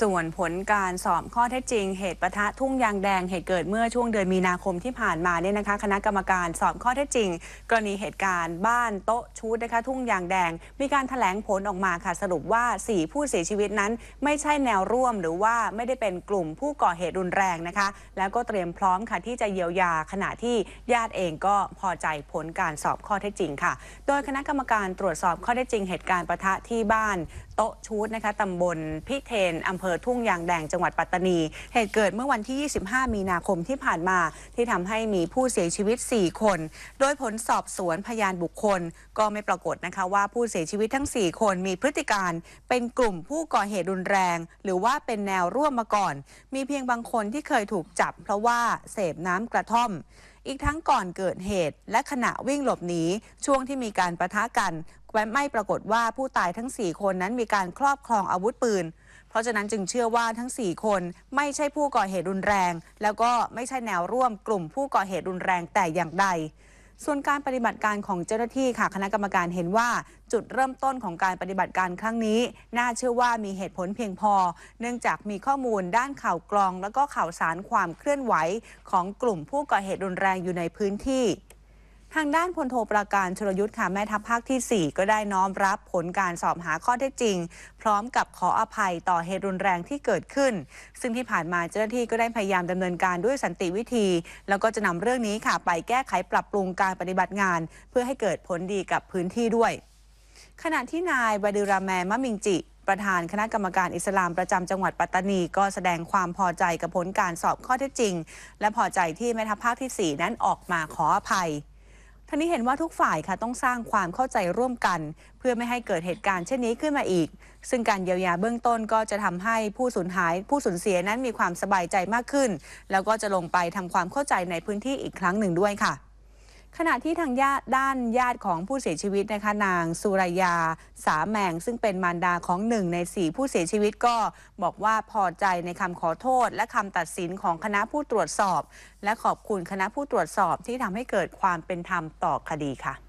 ส่วนผลการสอบข้อเท็จจริง เหตุปะทะทุ่งยางแดงเหตุเกิดเมื่อช่วงเดือนมีนาคมที่ผ่านมาเนี่ยนะคะ คณะกรรมการสอบข้อเท็จจริง กรณีเหตุการณ์บ้านโต๊ะชูดนะคะทุ่งยางแดง มีการถแถลงผลออกมาค่ะสรุปว่า 4 ผู้เสียชีวิตนั้น ไม่ใช่แนวร่วมหรือว่าไม่ได้เป็นกลุ่มผู้ก่อเหตุรุนแรงนะคะ แล้วก็เตรียมพร้อมค่ะที่จะเยียวยาขณะที่ญาติเองก็พอใจผลการสอบข้อเท็จจริงค่ะ โดยคณะกรรมการตรวจสอบข้อเท็จจริง เหตุการณ์ปะทะที่บ้าน โต๊ะชูดนะคะตำบลพิเทนอำเภอทุ่งยางแดงจังหวัดปัตตานี เหตุเกิดเมื่อวันที่ 25 มีนาคมที่ผ่านมาที่ทำให้มีผู้เสียชีวิต 4 คน โดยผลสอบสวนพยานบุคคล ก็ไม่ปรากฏนะคะว่าผู้เสียชีวิตทั้ง 4 คนมีพฤติการเป็นกลุ่มผู้ก่อเหตุรุนแรง หรือว่าเป็นแนวร่วมมาก่อน มีเพียงบางคนที่เคยถูกจับ เพราะว่าเสพน้ำกระท่อมอีกทั้งก่อนเกิดเหตุและขณะวิ่งหลบหนีช่วงที่มีการประทะกัน ไม่ปรากฏว่าผู้ตายทั้ง 4 คนนั้นมีการครอบครองอาวุธปืน เพราะฉะนั้นจึงเชื่อว่าทั้ง 4 คนไม่ใช่ผู้ก่อเหตุรุนแรง แล้วก็ไม่ใช่แนวร่วมกลุ่มผู้ก่อเหตุรุนแรงแต่อย่างใดส่วนการปฏิบัติการของเจ้าหน้าที่ค่ะ คณะกรรมการเห็นว่าจุดเริ่มต้นของการปฏิบัติการครั้งนี้ น่าเชื่อว่ามีเหตุผลเพียงพอ เนื่องจากมีข้อมูลด้านข่าวกรอง แล้วก็ข่าวสารความเคลื่อนไหว ของกลุ่มผู้ก่อเหตุรุนแรงอยู่ในพื้นที่ ทางด้านพลโทปราการชลยุทธ์ค่ะแม่ทัพภาคที่ 4 ก็ได้น้อมรับผลการสอบหาข้อเท็จจริง พร้อมกับขออภัยต่อเหตุรุนแรงที่เกิดขึ้น ซึ่งที่ผ่านมาเจ้าหน้าที่ก็ได้พยายามดำเนินการด้วยสันติวิธี แล้วก็จะนำเรื่องนี้ค่ะไปแก้ไขปรับปรุงการปฏิบัติงาน เพื่อให้เกิดผลดีกับพื้นที่ด้วย ขณะที่นายบดิราแมมะมิงจิประธานคณะกรรมการอิสลามประจำจังหวัดปัตตานี ก็แสดงความพอใจกับผลการสอบข้อเท็จจริง และพอใจที่แม่ทัพภาคที่ 4 นั้นออกมาขออภัย ท่านี้เห็นว่าทุกฝ่ายค่ะต้องสร้างความเข้าใจร่วมกัน เพื่อไม่ให้เกิดเหตุการณ์เช่นนี้ขึ้นมาอีก ซึ่งการเยียวยาเบื้องต้นก็จะทำให้ผู้สูญหาย ผู้สูญเสียนั้นมีความสบายใจมากขึ้น แล้วก็จะลงไปทำความเข้าใจในพื้นที่อีกครั้งหนึ่งด้วยค่ะ ขณะที่ทางญาติด้านญาติของผู้เสียชีวิตนะคะนางสุรยาสาแมง ซึ่งเป็นมารดาของหนึ่งในสี่ผู้เสียชีวิตก็บอกว่าพอใจในคำขอโทษ และคำตัดสินของคณะผู้ตรวจสอบ และขอบคุณคณะผู้ตรวจสอบที่ทำให้เกิดความเป็นธรรมต่อคดีค่ะ